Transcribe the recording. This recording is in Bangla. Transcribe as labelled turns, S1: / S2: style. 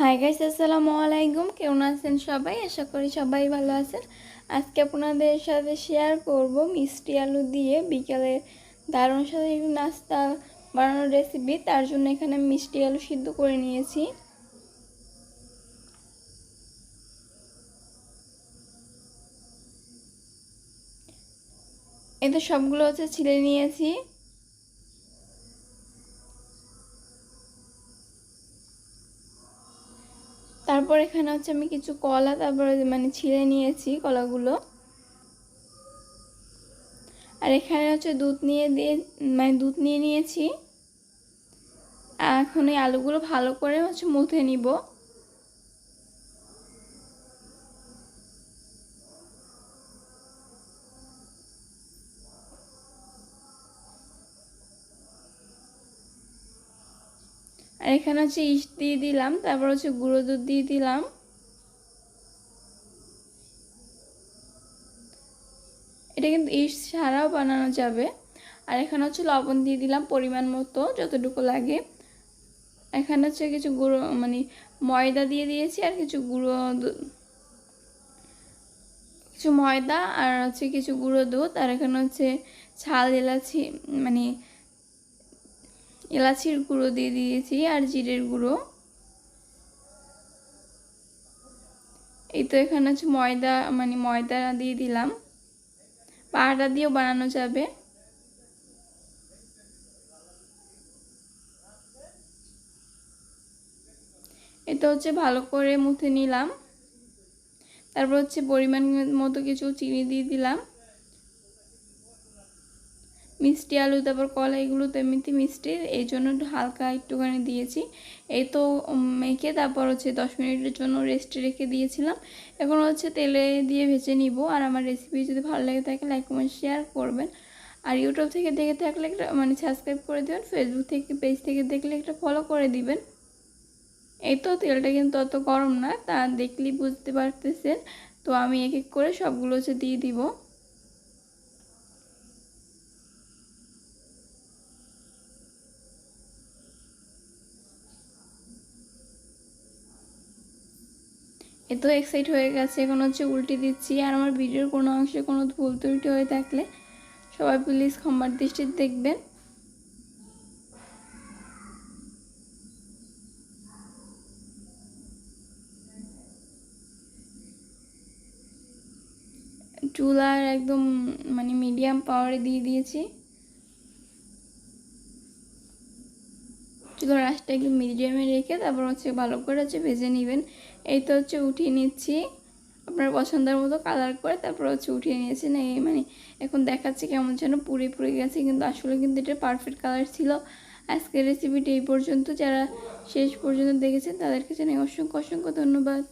S1: হাই গাইস আসসালামু আলাইকুম। কেমন আছেন সবাই? আশা করি সবাই ভালো আছেন। আজকে আপনাদের সাথে শেয়ার করব মিষ্টি আলু দিয়ে বিকালে দারুণ সাথে নাস্তা বানানোর রেসিপি তার জন্য এখানে মিষ্টি আলু সিদ্ধ করে নিয়েছি। এতে সবগুলো হচ্ছে ছিলে নিয়েছি। তারপর এখানে হচ্ছে আমি কিছু কলা তারপরে মানে ছিঁড়ে নিয়েছি কলাগুলো। আর এখানে হচ্ছে দুধ নিয়ে দিয়ে মানে দুধ নিয়ে নিয়েছি। এখন এই আলুগুলো ভালো করে হচ্ছে মুথে নিব। আর এখানে হচ্ছে ইস দিয়ে দিলাম, তারপর হচ্ছে গুঁড়ো দুধ দিয়ে দিলাম। এটা কিন্তু ইস ছাড়াও বানানো যাবে। আর এখানে হচ্ছে লবণ দিয়ে দিলাম পরিমাণ মতো, যতটুকু লাগে। এখানে হচ্ছে কিছু গুঁড়ো মানে ময়দা দিয়ে দিয়েছি আর কিছু গুঁড়ো কিছু ময়দা আর হচ্ছে কিছু গুঁড়ো দুধ। আর এখানে হচ্ছে ছাল এলাচি মানে এলাচির গুঁড়ো দিয়ে দিয়েছি আর জিরের গুঁড়ো। এই তো এখানে হচ্ছে ময়দা মানে ময়দা দিয়ে দিলাম। বা আটা দিয়েও বানানো যাবে। এটা হচ্ছে ভালো করে মুথে নিলাম। তারপর হচ্ছে পরিমাণ মতো কিছু চিনি দিয়ে দিলাম। মিষ্টি আলু, তারপর কলা এগুলো তো এমনিতে মিষ্টি এই জন্য হালকা একটুখানি দিয়েছি। এই তো মেখে তারপর হচ্ছে দশ মিনিটের জন্য রেস্টে রেখে দিয়েছিলাম। এখন হচ্ছে তেলে দিয়ে ভেজে নিব। আর আমার রেসিপি যদি ভালো লাগে থাকে লাইক কমেন্ট শেয়ার করবেন। আর ইউটিউব থেকে দেখে থাকলে একটা মানে সাবস্ক্রাইব করে দেবেন। ফেসবুক থেকে পেজ থেকে দেখলে একটা ফলো করে দিবেন। এই তো তেলটা কিন্তু অত গরম না, তা দেখলেই বুঝতে পারতেছেন। তো আমি এক এক করে সবগুলো হচ্ছে দিয়ে দিব। এ তো এক্সাইট হয়ে গেছে, এখন হচ্ছে উল্টে দিচ্ছি। আর আমার ভিডিওর কোনো অংশে কোনো ভুল ত্রুটি হয়ে থাকলে সবাই প্লিজ ক্ষমার দৃষ্টিতে দেখবেন। চুলার একদম মানে মিডিয়াম পাওয়ারে দিয়ে দিয়েছি। চুলার আঁচটা একটু মিডিয়ামে রেখে তারপর হচ্ছে ভালো করে হচ্ছে ভেজে নেবেন। এই তো হচ্ছে উঠিয়ে নিচ্ছি। আপনার পছন্দের মতো কালার করে তারপর হচ্ছে উঠিয়ে নিয়েছি না এই মানে এখন দেখাচ্ছে কেমন যেন পুড়ে পুড়ে গেছে, কিন্তু আসলে কিন্তু এটা পারফেক্ট কালার ছিল। আজকের রেসিপিটি এই পর্যন্ত। যারা শেষ পর্যন্ত দেখেছেন তাদেরকে জানাই অসংখ্য অসংখ্য ধন্যবাদ।